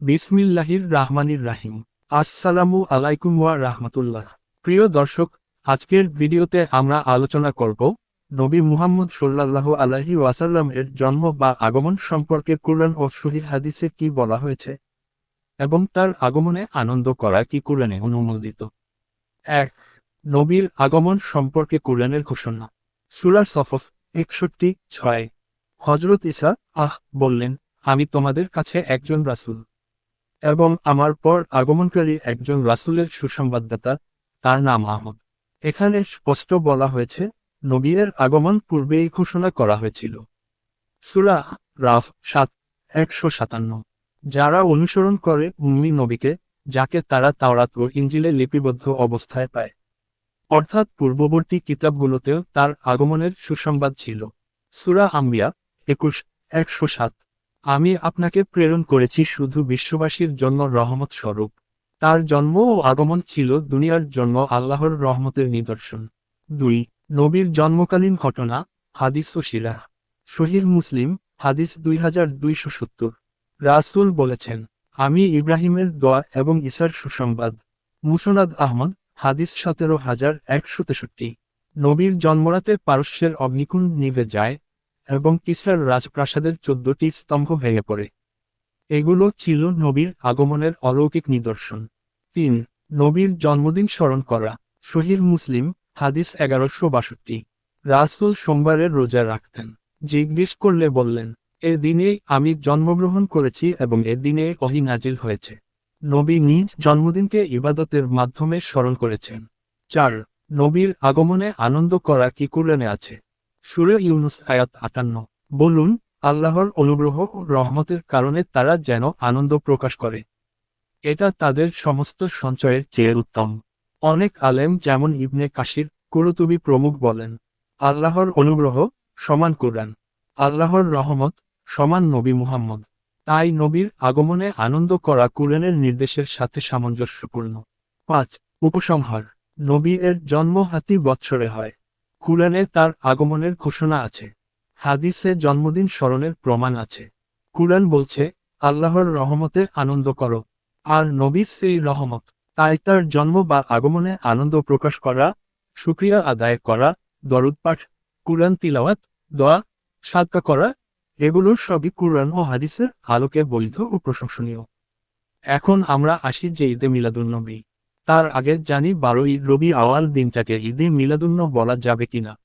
বিসমিল্লাহির রাহমানির রাহিম। আসসালামু আলাইকুম ওয়া রাহমাতুল্লাহ। প্রিয় দর্শক, আজকের ভিডিওতে আমরা আলোচনা করব নবী মুহাম্মদ সাল্লাল্লাহু আলাইহি ওয়াসাল্লাম এর জন্ম বা আগমন সম্পর্কে কুরআন ও সহিহ হাদিসে কি বলা হয়েছে এবং তার আগমনে আনন্দ করা কি কুরআনে অনুমোদিত। এক, নবীর আগমন সম্পর্কে কুরআনের ঘোষণা। সূরা সফফ একষট্টি ছয়। হজরত ইসা আহ, বললেন, আমি তোমাদের কাছে একজন রাসূল। এবং আমার পর আগমনকারী একজন রাসূলের সুসংবাদদাতা, তার নাম আহমদ। এখানে স্পষ্ট বলা হয়েছে, নবীর আগমন পূর্বেই ঘোষণা করা হয়েছিল। সুরা রাফ সাত, একশো সাতান্ন। যারা অনুসরণ করে উম্মি নবীকে, যাকে তারা তাওরাত ও ইঞ্জিলে লিপিবদ্ধ অবস্থায় পায়। অর্থাৎ পূর্ববর্তী কিতাবগুলোতেও তার আগমনের সুসংবাদ ছিল। সুরা আম্বিয়া, একুশ, একশো সাত। আমি আপনাকে প্রেরণ করেছি শুধু বিশ্ববাসীর জন্য রহমত স্বরূপ। তার জন্ম ও আগমন ছিল দুনিয়ার জন্য আল্লাহর রহমতের নিদর্শন। দুই, নবীর জন্মকালীন ঘটনা, হাদিস ও সিরাহ শহীদ মুসলিম, হাদিস দুই হাজার দুইশো সত্তর। রাসুল বলেছেন, আমি ইব্রাহিমের দোয়া এবং ইসার সুসংবাদ। মুসনাদ আহমদ, হাদিস সতেরো হাজার একশো তেষট্টি। নবীর জন্মরাতে পারস্যের অগ্নিকুণ্ড নিভে যায় এবং কিসরার রাজপ্রাসাদের চোদ্দটি স্তম্ভ ভেঙে পড়ে। এগুলো ছিল নবীর আগমনের অলৌকিক নিদর্শন। তিন, নবীর জন্মদিন স্মরণ করা। শহীদ মুসলিম, হাদিস এগারোশো বাষট্টি। রাসুল সোমবারের রোজা রাখতেন। জিজ্ঞেস করলে বললেন, এ দিনে আমি জন্মগ্রহণ করেছি এবং এ দিনে অহি নাজিল হয়েছে। নবী নিজ জন্মদিনকে ইবাদতের মাধ্যমে স্মরণ করেছেন। চার, নবীর আগমনে আনন্দ করা কি কুরআনে আছে? সুরে ইউনুস আয়াত আটান্ন। বলুন, আল্লাহর অনুগ্রহ ও রহমতের কারণে তারা যেন আনন্দ প্রকাশ করে। এটা তাদের সমস্ত সঞ্চয়ের চেয়ে উত্তম। অনেক আলেম যেমন ইবনে কাশির কুরুতুবি প্রমুখ বলেন, আল্লাহর অনুগ্রহ সমান কুরআন, আল্লাহর রহমত সমান নবী মুহাম্মদ। তাই নবীর আগমনে আনন্দ করা কুরআনের নির্দেশের সাথে সামঞ্জস্যপূর্ণ। পাঁচ, উপসংহার নবী এর জন্ম হাতি বৎসরে হয়। কুরআনে তার আগমনের ঘোষণা আছে। হাদিসে জন্মদিন স্মরণের প্রমাণ আছে। কুরআন বলছে, আল্লাহর রহমতে আনন্দ করো। আর নবী সেই রহমত। তাই তার জন্ম বা আগমনে আনন্দ প্রকাশ করা সুক্রিয়া আদায় করা, দরুদ পাঠ, কুরআন তিলাওয়াত, দোয়া, সাদকা করা, এগুলো সবই কুরআন ও হাদিসের আলোকে বৈধ ও প্রশংসনীয়। এখন আমরা আসি যে ঈদে মিলাদুন্নবী তার আগে জানি বারো বারোই রবি আওয়াল দিনটাকে ঈদে মিলাদুন্ন বলা যাবে কিনা।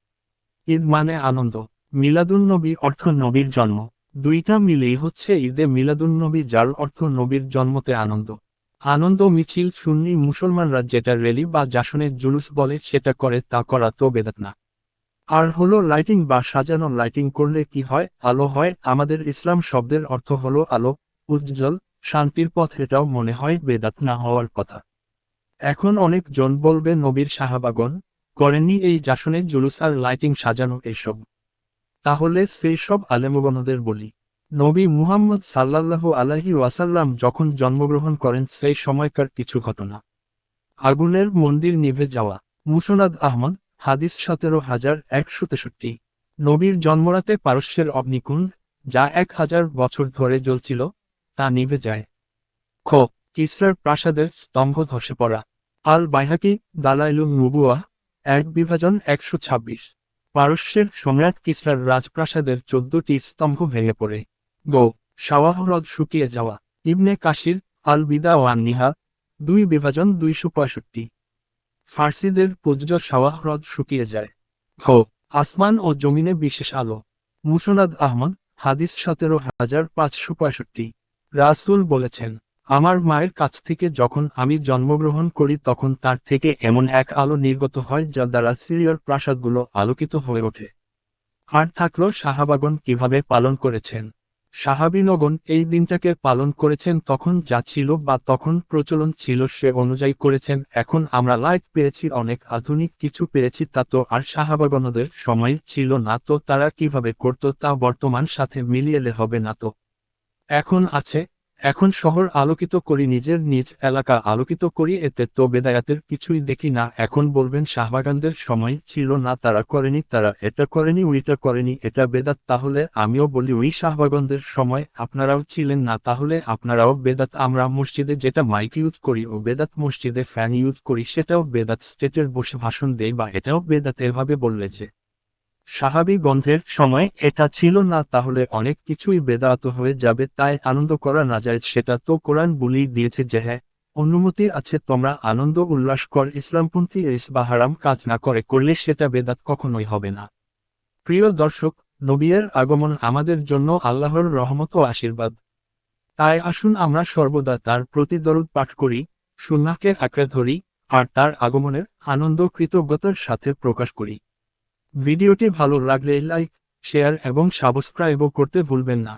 ঈদ মানে আনন্দ। মিলাদুন্নবী অর্থ নবীর জন্ম। দুইটা মিলেই হচ্ছে ঈদে মিলাদুন্নবী যার অর্থ নবীর জন্মতে আনন্দ। আনন্দ মিছিল সুন্নি মুসলমানরা যেটা রেলি বা জাসনে জুলুস বলে সেটা করে তা করা তো বেদাত না। আর হলো লাইটিং বা সাজানো লাইটিং করলে কি হয়? আলো হয়। আমাদের ইসলাম শব্দের অর্থ হলো আলো, উজ্জ্বল, শান্তির পথ এটাও মনে হয় বেদাত না হওয়ার কথা। এখন অনেক জন বলবে নবীর সাহাবাগন করেননি এই জাসনে জুলুস আর লাইটিং সাজানো এসব। তাহলে সেই সব আলেমগণদের বলি, নবী মুহাম্মদ সাল্লাল্লাহু আলাহি ওয়াসাল্লাম যখন জন্মগ্রহণ করেন সেই সময়কার কিছু ঘটনা। আগুনের মন্দির নিভে যাওয়া, মুসনাদ আহমদ, হাদিস সতেরো হাজার একশো তেষট্টি। নবীর জন্মরাতে পারস্যের অগ্নিকুণ্ড, যা এক হাজার বছর ধরে জ্বলছিল, তা নিভে যায়। খ, কিসরার প্রাসাদের স্তম্ভ ধসে পড়া। আল বাইহাকি দালাইলু নুবুয়া এক বিভাজন একশো ছাব্বিশ। পারস্যের সম্রাট কিসরার রাজপ্রাসাদের চোদ্দটি স্তম্ভ ভেঙে পড়ে। গো শাওয়াহ হ্রদ শুকিয়ে যাওয়া। ইবনে কাশির আল বিদা ওয়ান নিহা দুই বিভাজন দুইশো পঁয়ষট্টি। ফার্সিদের পূজ্য শাওয়াহ হ্রদ শুকিয়ে যায়। খ আসমান ও জমিনে বিশেষ আলো। মুসনাদ আহমদ, হাদিস সতেরো হাজার পাঁচশো পঁয়ষট্টি। রাসুল বলেছেন আমার মায়ের কাছ থেকে যখন আমি জন্মগ্রহণ করি তখন তার থেকে এমন এক আলো নির্গত হয় যা দ্বারা সিরিয়ার প্রাসাদগুলো আলোকিত হয়ে ওঠে। আর থাকল শাহাবাগন কীভাবে পালন করেছেন। সাহাবিনগণ এই দিনটাকে পালন করেছেন তখন যা ছিল বা তখন প্রচলন ছিল সে অনুযায়ী করেছেন। এখন আমরা লাইট পেয়েছি, অনেক আধুনিক কিছু পেয়েছি, তা তো আর সাহাবাগণদের সময় ছিল না, তো তারা কীভাবে করত তা বর্তমান সাথে মিলিয়েলে হবে না তো। এখন আছে এখন শহর আলোকিত করি নিজের নিজ এলাকা আলোকিত করি এতে তো বেদায়াতের কিছুই দেখি না। এখন বলবেন, শাহবাগানদের সময় ছিল না, তারা করেনি, তারা এটা করেনি, ওইটা করেনি, এটা বেদাত। তাহলে আমিও বলি, ওই শাহবাগানদের সময় আপনারাও ছিলেন না, তাহলে আপনারাও বেদাত। আমরা মসজিদে যেটা মাইক ইউজ করি, ও বেদাত মসজিদে ফ্যান ইউজ করি, সেটাও বেদাত। স্টেটের বসে ভাষণ দেয় বা এটাও বেদাত, এভাবে বললেছে। সাহাবি গন্ধের সময় এটা ছিল না, তাহলে অনেক কিছুই বেদাত হয়ে যাবে, তাই আনন্দ করা না যায়। সেটা তো কোরআন বলেই দিয়েছে যে হ্যাঁ অনুমতি আছে, তোমরা আনন্দ উল্লাস কর, ইসলামপন্থী ইস বা হারাম কাজ না করে, করলে সেটা বেদাত কখনোই হবে না। প্রিয় দর্শক, নবীর আগমন আমাদের জন্য আল্লাহর রহমত ও আশীর্বাদ। তাই আসুন আমরা সর্বদা তার প্রতি দরুদ পাঠ করি সুন্নাকে আঁকড়ে ধরি, আর তার আগমনের আনন্দ কৃতজ্ঞতার সাথে প্রকাশ করি। ভিডিওটি ভালো লাগলে লাইক শেয়ার এবং সাবস্ক্রাইবও করতে ভুলবেন না।